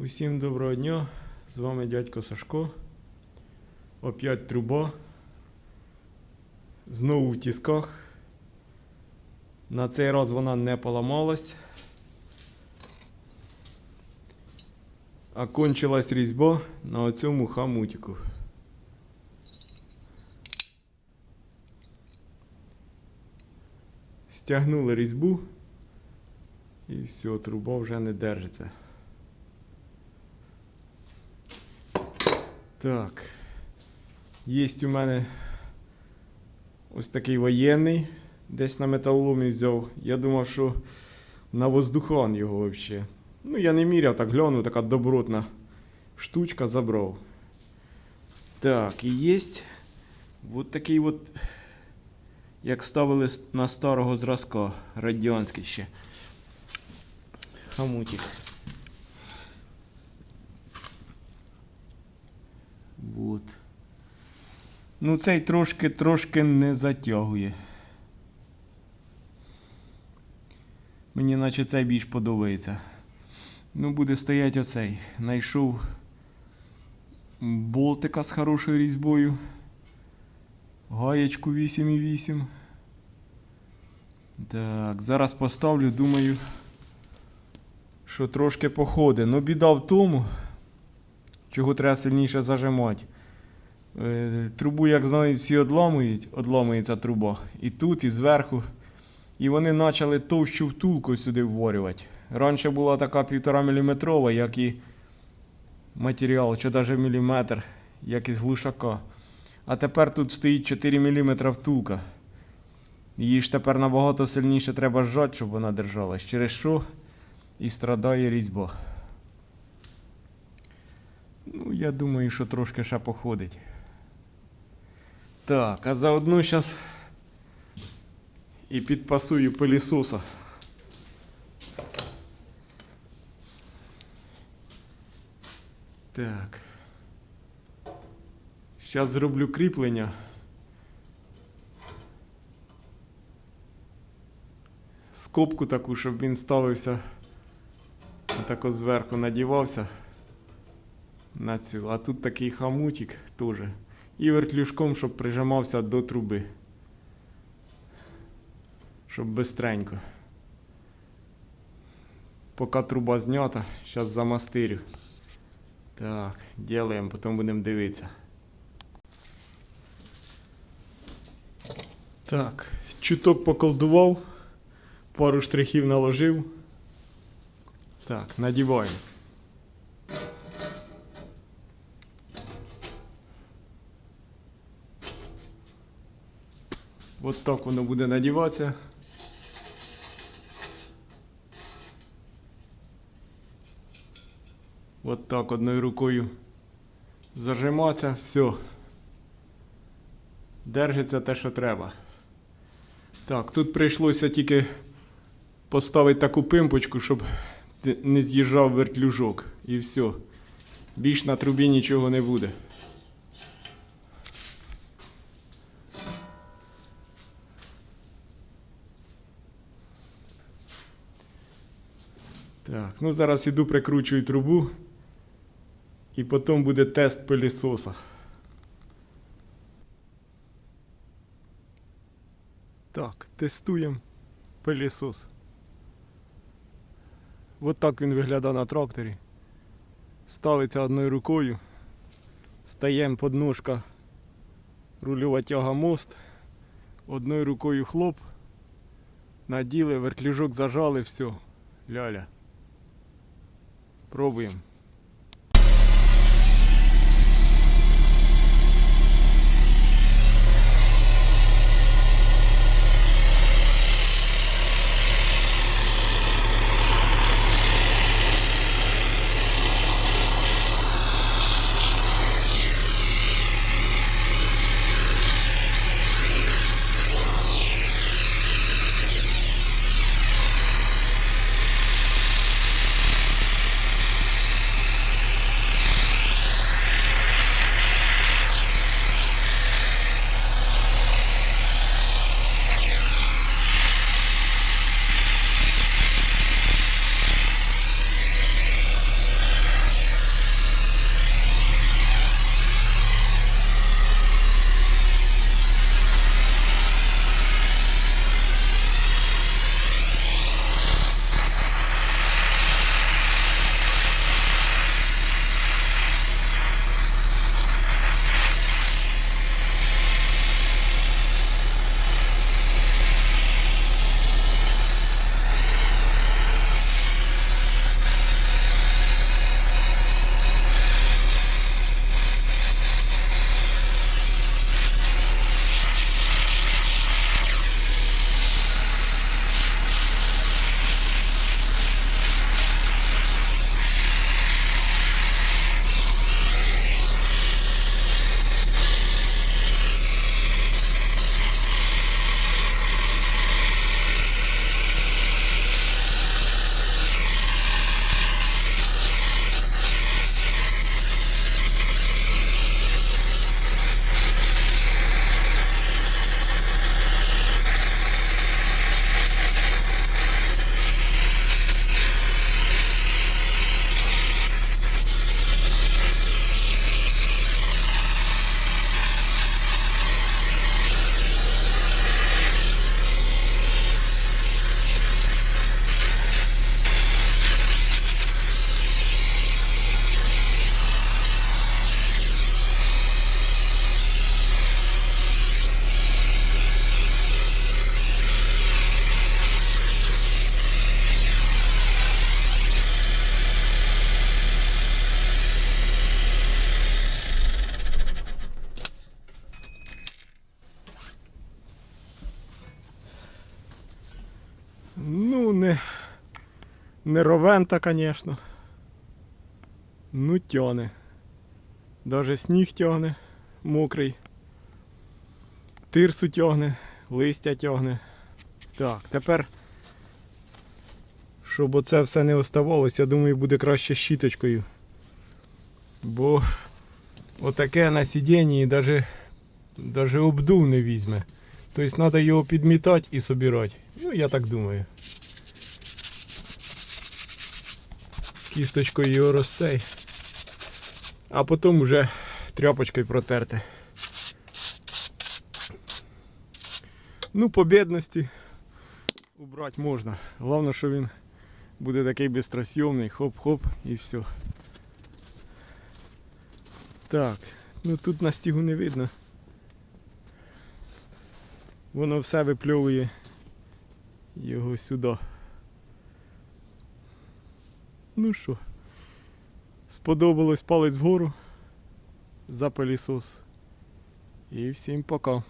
Усім доброго дня, з вами дядько Сашко. Опять труба. Знову в тісках. На цей раз вона не поламалась. А кончилась різьба на оцьому хамутику. Стягнули різьбу і все, труба вже не держиться. Так. Є у мене ось такий воєнний. Десь на металоломі взяв. Я думав, що на воздухан його взагалі. Ну, я не міряв, так глянув, така добротна штучка забрав. Так, і є от такий от, як ставили на старого зразка, радянський ще. Хамутик. Ну, цей трошки трошки не затягує. Мені наче цей більш подобається. Ну, буде стояти оцей. Найшов болтика з хорошою різьбою. Гаєчку 8,8. Так, зараз поставлю, думаю, що трошки походить. Ну, біда в тому, чого треба сильніше зажимати. Е, Трубу, як знають, всі одламують, одламується труба. І тут, і зверху. І вони почали товщу втулку сюди вворювати. Раніше була така півтора міліметрова, як і матеріал, чи навіть міліметр, як із глушака. А тепер тут стоїть 4 мм втулка. Її ж тепер набагато сильніше треба зжати, щоб вона держалась. Через що і страдає різьба. Ну, я думаю, що трошки ще походить. Так, а заодно зараз і підпасую пилісоса. Так. Зараз зроблю кріплення. Скобку таку, щоб він ставився. Отако зверху надівався на цю. А тут такий хамутик теж. І вертлюжком, щоб прижимався до труби. Щоб бистренько. Поки труба знята, зараз замастирю. Так, делаємо, потім будемо дивитися. Так, чуток поколдував, пару штрихів наложив. Так, надіваємо. От так воно буде надіватися. От так одною рукою зажиматися, все. Держиться те, що треба. Так, тут прийшлося тільки поставити таку пимпочку, щоб не з'їжджав вертлюжок. І все. Більш на трубі нічого не буде. Так, ну зараз іду прикручую трубу. І потім буде тест пилісоса. Так, тестуємо пилісос. От так він виглядає на тракторі. Ставиться одною рукою. Стаємо подножка рульова тяга мост. Одною рукою хлоп. Наділи, вертлюжок зажали, все. Ляля. Пробуємо. Не ровента, звісно. Ну, тяне. Даже сніг тягне, мокрий. Тирсу тягне, листя тягне. Так, тепер, щоб оце все не оставалося, я думаю, буде краще щіточкою. Бо отаке на сидінні навіть обдув не візьме. Тобто треба його підмітати і собирати. Ну, я так думаю. Кісточкою його розсей. А потім вже тряпочкою протерти. Ну, по бідності убрати можна. Головне, що він буде такий бистросйомний, хоп-хоп і все. Так, ну тут на стігу не видно. Воно все випльовує його сюди. Ну що, сподобалось палець вгору за пилісос. І всім пока.